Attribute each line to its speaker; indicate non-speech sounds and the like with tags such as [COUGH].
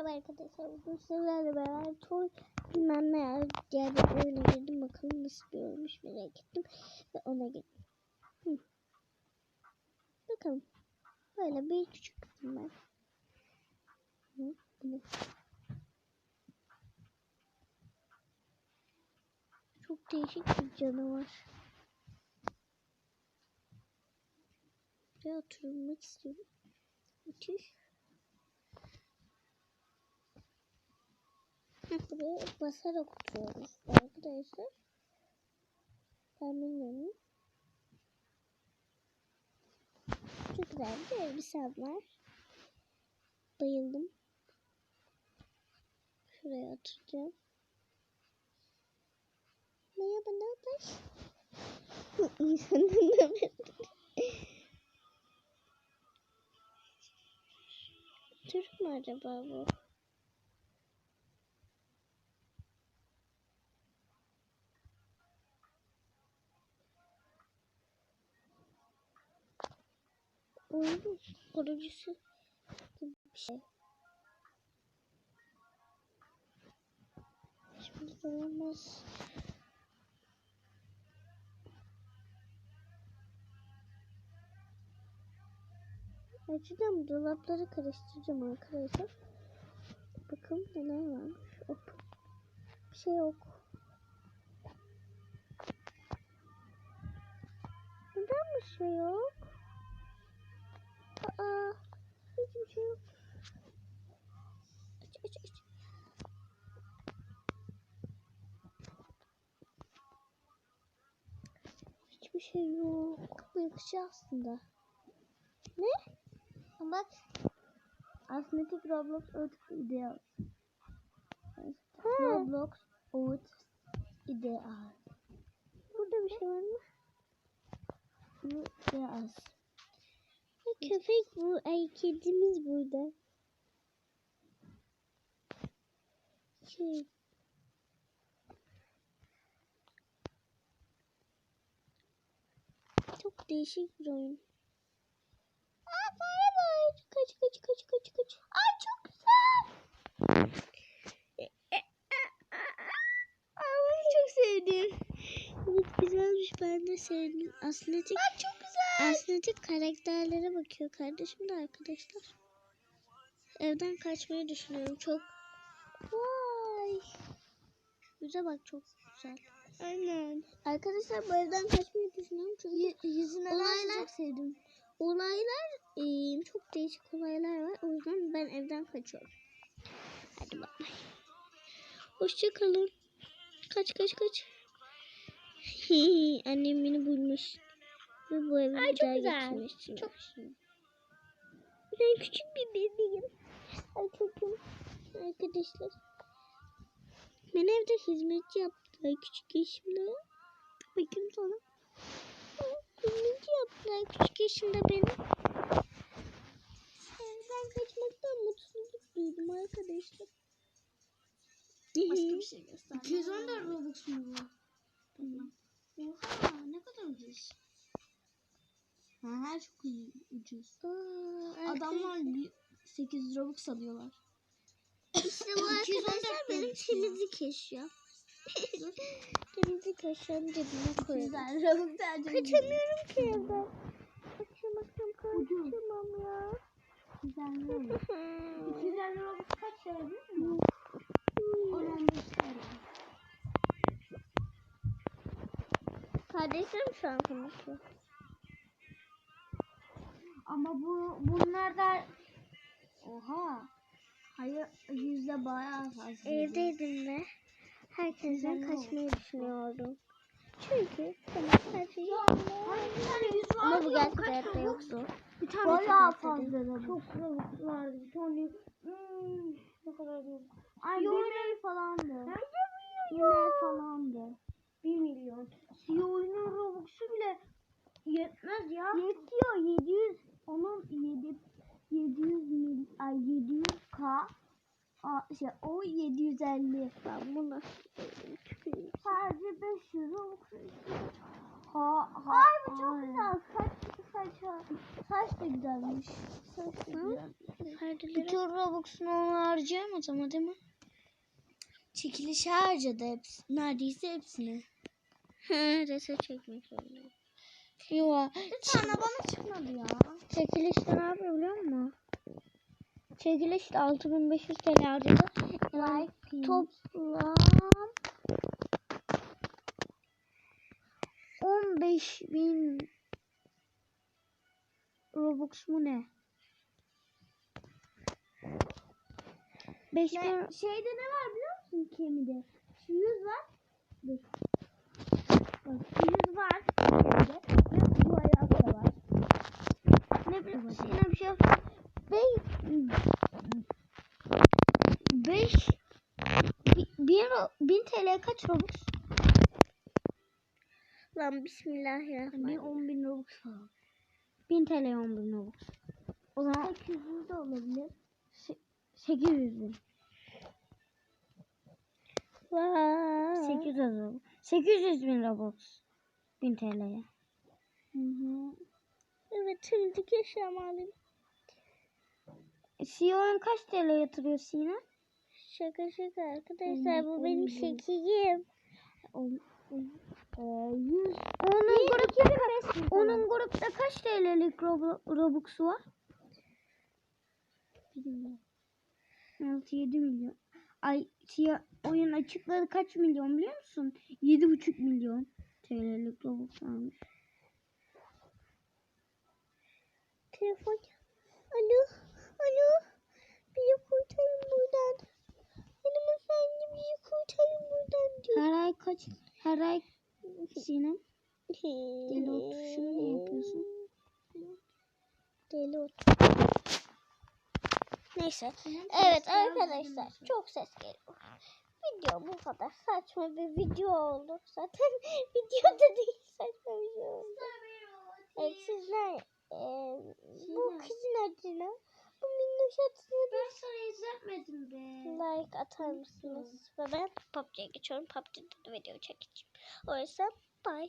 Speaker 1: Merhaba arkadaşlar. Bugün sizlerle beraber toy bilmem ne. Diğer bir oyuna girdim. Bakalım nasıl bir oyunmuş merak ettim. Ve ona girdim. Hı. Bakalım. Böyle bir küçük kızım ben. Hı? Çok değişik bir canavar. Buraya oturmak istiyorum. Müthiş. Buraya basarak oturuyoruz arkadaşlar. Ben bilmiyorum. Çok güzel bir elbisem var. Bayıldım. Şuraya oturacağım. Merhaba ne haber? İnsanın da Türk mü acaba bu? Oyunun kurucusu gibi bir şey. Şimdi olmaz. Açacağım dolapları karıştıracağım arkadaşlar. Bakın neler varmış. Hop. Bir şey yok. Neden bir şey yok? Hiçbir şey yok. Aç aç aç. Hiçbir şey yok. Bu yakışıyor aslında. Ne? Bak. Asmetik Roblox Earth Ideal. Roblox Earth Ideal. Burada bir şey var mı? Bu biraz. Köpek bu. Ay kedimiz burada. Şey. Çok değişik bir oyun. Aa fare var. Kaç kaç kaç kaç kaç. Ay çok güzel. Bunu çok sevdim. Evet güzelmiş ben de sevdim. Aslında tek, Ay çok. Aslında karakterlere bakıyor kardeşim de arkadaşlar. Evden kaçmayı düşünüyorum çok. Vay. Yüze bak çok güzel. Aynen. Arkadaşlar bu evden kaçmayı düşünüyorum çünkü yüzüne olaylar, çok sevdim. Olaylar eee, çok değişik olaylar var. O yüzden ben evden kaçıyorum. Hadi bay. Hoşçakalın. Kaç kaç kaç. [LAUGHS] Annem beni bulmuş. Ve bu evi
Speaker 2: Ay,
Speaker 1: bir
Speaker 2: çok güzel. Çok
Speaker 1: Ben küçük bir bebeğim. Ay çocuğum. Arkadaşlar. Ben evde hizmetçi yaptılar küçük yaşımda. Bakayım sana. Hizmetçi yaptılar küçük yaşımda benim. Ben kaçmaktan mutluluk duydum arkadaşlar.
Speaker 2: Başka bir şey göster.
Speaker 1: 214
Speaker 2: Robux mu bu? Oha ne kadar ucuz. Ha, her çok ucuz.
Speaker 1: Aa,
Speaker 2: Adamlar li- 800 Robux alıyorlar.
Speaker 1: İşte bu [LAUGHS]
Speaker 2: 214
Speaker 1: arkadaşlar benim
Speaker 2: Robux
Speaker 1: temizlik eşya. temizlik eşyamı cebime [LAUGHS] koyuyorum.
Speaker 2: Robux
Speaker 1: Kaçamıyorum ki evden. Kaçamaktan kaçamam ya.
Speaker 2: Güzel mi? [LAUGHS] 250 Robux kaç lira? 15 lira.
Speaker 1: Kardeşlerim şu an konuşuyor.
Speaker 2: Ama bu bunlar da Oha. Hayır yüzde bayağı fazla.
Speaker 1: Evdeydim ve herkesten kaçmayı düşünüyordum. Çünkü her
Speaker 2: bir
Speaker 1: Ama bu
Speaker 2: ya,
Speaker 1: gerçek
Speaker 2: kaç
Speaker 1: hayatta
Speaker 2: Robux?
Speaker 1: yoktu.
Speaker 2: Bir tane
Speaker 1: Bayağı fazla
Speaker 2: fazla Çok vardı. Bir tane hmm, ne kadar yok. Ay yemeği falandı. Yemeği falandı. 1 milyon. Si oyunun Robux'u bile yetmez ya. Yetiyor 700. Onun 7 700 mil ay 700k Aa, şey o 750.
Speaker 1: Ben bunu.
Speaker 2: Sadece 500 Robux. Ha ha. Ay bu çok güzel. Kaç saç var. Saç da güzelmiş. Saç da güzel.
Speaker 1: Perdeleri
Speaker 2: Bütün Robux'unu ona harcayamaz ama değil mi?
Speaker 1: çekilişe harcadı hepsi. Neredeyse hepsini. Reset çekmek zorundayım.
Speaker 2: Yo. Sana bana çıkmadı ya.
Speaker 1: Çekilişte ne yapıyor biliyor musun? Çekilişte 6500 TL harcadı. Yani
Speaker 2: Like
Speaker 1: toplam 15.000 Robux mu ne? 5000
Speaker 2: Ne, şeyde ne var biliyor musun kemide? Şu yüz var. Dur. Bak şu yüz var kemide. Ve bu ayak da var.
Speaker 1: Bir şey yapsın. 5 1000 TL kaç Robux? Lan
Speaker 2: Bir
Speaker 1: bismillahirrahmanirrahim.
Speaker 2: 10 bin Robux falan.
Speaker 1: 1000 TL 10 bin Robux. O zaman
Speaker 2: 800 de olabilir.
Speaker 1: 800 bin.
Speaker 2: Vay.
Speaker 1: 800 Robux. 800 bin Robux. 1000 TL'ye.
Speaker 2: Hı hı.
Speaker 1: Şimdi eşyamı alayım. CEO'ya kaç TL yatırıyor Sina? Şaka şaka arkadaşlar bu benim
Speaker 2: 100.
Speaker 1: Onun grupta onun grupta kaç TL'lik Robu- Robux var? 6-7 milyon. Ay siyah oyun açıkladı kaç milyon biliyor musun? 7,5 milyon TL'lik Robux varmış. Telefon. Alo. Alo. Beni kurtarın buradan. Benim efendim beni kurtarın buradan diyor. Her ay kaç? Her ay Sinem. Deli oturuşunu ne yapıyorsun? Deli otur. Neyse. Evet arkadaşlar çok ses geliyor. Video bu kadar saçma bir video oldu. Zaten [LAUGHS] video da değil saçma bir şey oldu. Evet sizler bu kızın adına bu minnoş adına
Speaker 2: Ben sana izletmedim be.
Speaker 1: like atar mısınız? Ve ben PUBG'ye geçiyorum. PUBG'de de video çekeceğim. O yüzden bye.